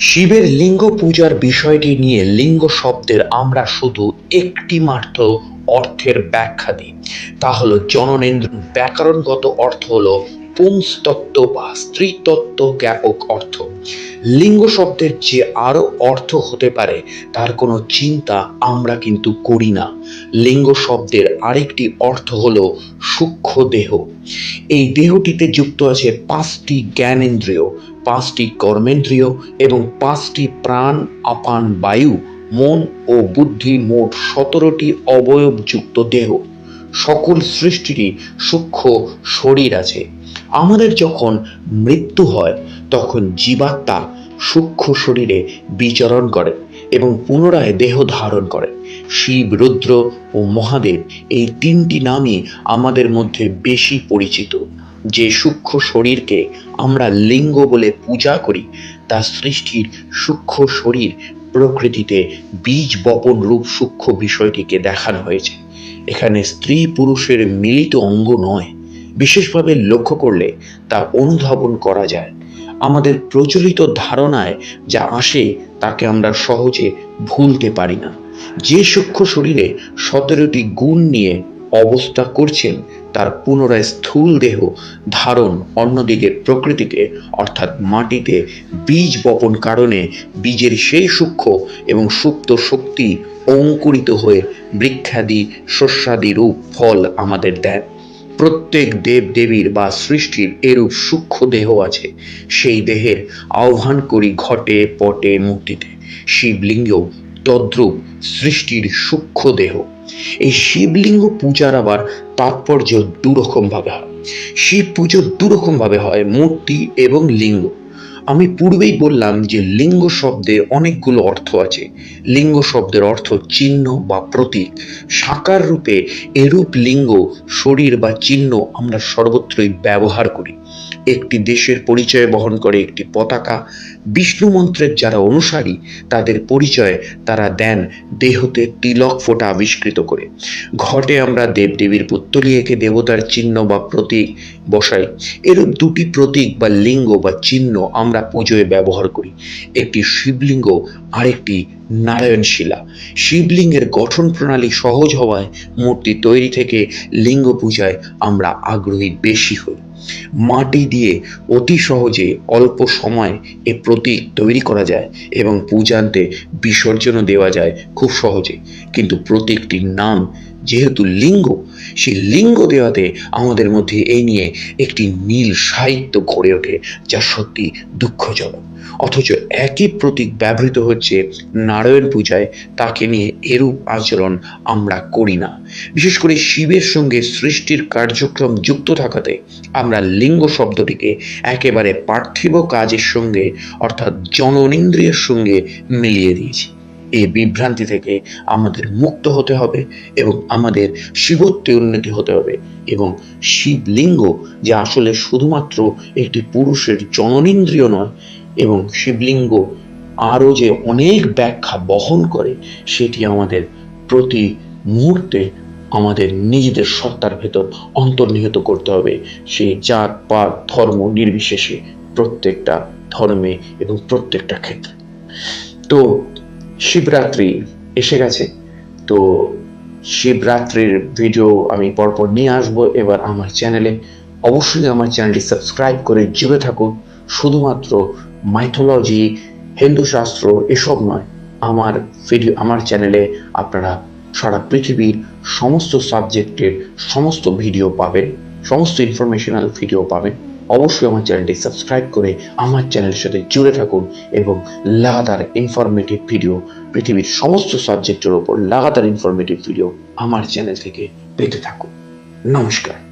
শিবের লিঙ্গ পূজার বিষয়টি নিয়ে লিঙ্গ শব্দের আমরা শুধু একটি মাত্র অর্থের ব্যাখ্যা দিই। তা হলো জননেন্দ্র ব্যাকরণগত অর্থ হলো পুংস্তত্ত্ব বা স্ত্রীতত্ত্ব জ্ঞাপক অর্থ। লিঙ্গ শব্দের যে আরও অর্থ হতে পারে, তার কোনো চিন্তা আমরা কিন্তু করি না। লিঙ্গ শব্দের আরেকটি অর্থ হলো সূক্ষ্ম দেহ। এই দেহটিতে যুক্ত আছে পাঁচটি জ্ঞানেন্দ্রিয়, পাঁচটি কর্মেন্দ্রিয় এবং পাঁচটি প্রাণ, আপান বায়ু, মন ও বুদ্ধি মোট সতেরোটি অবয়বযুক্ত দেহ। সকল সৃষ্টিরই সূক্ষ্ম শরীর আছে। আমাদের যখন মৃত্যু হয়, তখন জীবাত্মা সূক্ষ্ম শরীরে বিচরণ করে। এবং পুনরায় দেহ ধারণ করে। শিব, রুদ্র ও মহাদেব এই তিনটি নামই আমাদের মধ্যে বেশি পরিচিত। যে সূক্ষ্ম শরীরকে আমরা লিঙ্গ বলে পূজা করি, তা সৃষ্টির সূক্ষ্ম শরীর প্রকৃতিতে বীজ বপন রূপ সূক্ষ্ম বিষয়টিকে দেখানো হয়েছে। এখানে স্ত্রী পুরুষের মিলিত অঙ্গ নয়। বিশেষভাবে লক্ষ্য করলে তা অনুধাবন করা যায়। আমাদের প্রচলিত ধারণায় যা আসে তাকে আমরা সহজে ভুলতে পারি না। যে সূক্ষ্ম শরীরে সতেরোটি গুণ নিয়ে অবস্থা করছেন, তার পুনরায় স্থূল দেহ ধারণ অন্যদিকে প্রকৃতিতে অর্থাৎ মাটিতে বীজ বপন কারণে বীজের সেই সূক্ষ্ম এবং সুপ্ত শক্তি অঙ্কুরিত হয়ে বৃক্ষাদি, শস্যাদি রূপ, ফল আমাদের দেয়। প্রত্যেক দেব দেবীর বা সৃষ্টির এরূপ সূক্ষ্ম দেহ আছে। সেই দেহের আহ্বান করি ঘটে, পটে, মূর্তিতে। শিবলিঙ্গ তদ্রূপ সৃষ্টির সূক্ষ্ম দেহ। এই শিবলিঙ্গ পূজার আবার তাৎপর্য দুরকমভাবে হয়। শিব পুজো দুরকমভাবে হয়, মূর্তি এবং লিঙ্গ। আমি পূর্বেই বললাম যে লিঙ্গ শব্দে অনেকগুলো অর্থ আছে। লিঙ্গ শব্দের অর্থ চিহ্ন বা প্রতীক। সাকার রূপে এরূপ লিঙ্গ, শরীর বা চিহ্ন আমরা সর্বত্রই ব্যবহার করি। একটি দেশের পরিচয় বহন করে একটি পতাকা। বিষ্ণু মন্ত্রের যারা অনুসারী, তাদের পরিচয় তারা দেন দেহতে তিলক ফোঁটা আবিষ্কৃত করে। ঘটে আমরা দেবদেবীর পুত্তলি এঁকে দেবতার চিহ্ন বা প্রতীক বসাই। এরূপ দুটি প্রতীক বা লিঙ্গ বা চিহ্ন আমরা পুজোয় ব্যবহার করি। একটি শিবলিঙ্গ, আরেকটি নারায়ণ শিলা শিবলিঙ্গের গঠন প্রণালী সহজ হওয়ায় মূর্তি তৈরি থেকে লিঙ্গ পূজায় আমরা আগ্রহী বেশি হই। মাটি দিয়ে অতি সহজে অল্প সময় এ প্রতীক তৈরি করা যায় এবং পূজান্তে বিসর্জনও দেওয়া যায় খুব সহজে। কিন্তু প্রতীকটির নাম যেহেতু লিঙ্গ, সেই লিঙ্গ দেওয়াতে আমাদের মধ্যে এই নিয়ে একটি নীল সাহিত্য গড়ে ওঠে যা সত্যি দুঃখজনক। অথচ একই প্রতীক ব্যবহৃত হচ্ছে নারায়ণ পূজায়, তাকে নিয়ে এরূপ আচরণ আমরা করি না। বিশেষ করে শিবের সঙ্গে সৃষ্টির কার্যক্রম যুক্ত থাকাতে আমরা লিঙ্গ শব্দটিকে একেবারে পার্থিব কাজের সঙ্গে, অর্থাৎ জননেন্দ্রিয়ের সঙ্গে মিলিয়ে দিয়েছি। এই বিভ্রান্তি থেকে আমাদের মুক্ত হতে হবে এবং আমাদের শিবত্বে উন্নতি হতে হবে এবং শিবলিঙ্গ, যে আসলে শুধুমাত্র একটি পুরুষের জননেন্দ্রিয় নয়, এবং শিবলিঙ্গ আরও যে অনেক ব্যাখ্যা বহন করে, সেটি আমাদের প্রতি মুহূর্তে আমাদের নিজেদের সত্তার ভেতর অন্তর্নিহিত করতে হবে। সেই জাত, পাত, ধর্ম নির্বিশেষে প্রত্যেকটা ধর্মে এবং প্রত্যেকটা ক্ষেত্রে। তো শিবরাত্রি এসে গেছে। তো শিবরাত্রির ভিডিও আমি পরপর নিয়ে আসব এবার আমার চ্যানেলে অবশ্যই আমার চ্যানেলটি সাবস্ক্রাইব করে জুড়ে থাকুন শুধুমাত্র মাইথোলজি হিন্দু শাস্ত্র এসব নয়। আমার ভিডিও আমার চ্যানেলে আপনারা সারা পৃথিবীর সমস্ত সাবজেক্টের সমস্ত ভিডিও পাবেন সমস্ত ইনফরমেশনাল ভিডিও পাবেন অবশ্যই আমার চ্যানেলটি সাবস্ক্রাইব করে আমার চ্যানেলের সাথে জুড়ে থাকুন এবং লাগাতার ইনফরমেটিভ ভিডিও পৃথিবীর সমস্ত সাবজেক্টের ওপর লাগাতার ইনফরমেটিভ ভিডিও আমার চ্যানেল থেকে পেতে থাকুন। নমস্কার।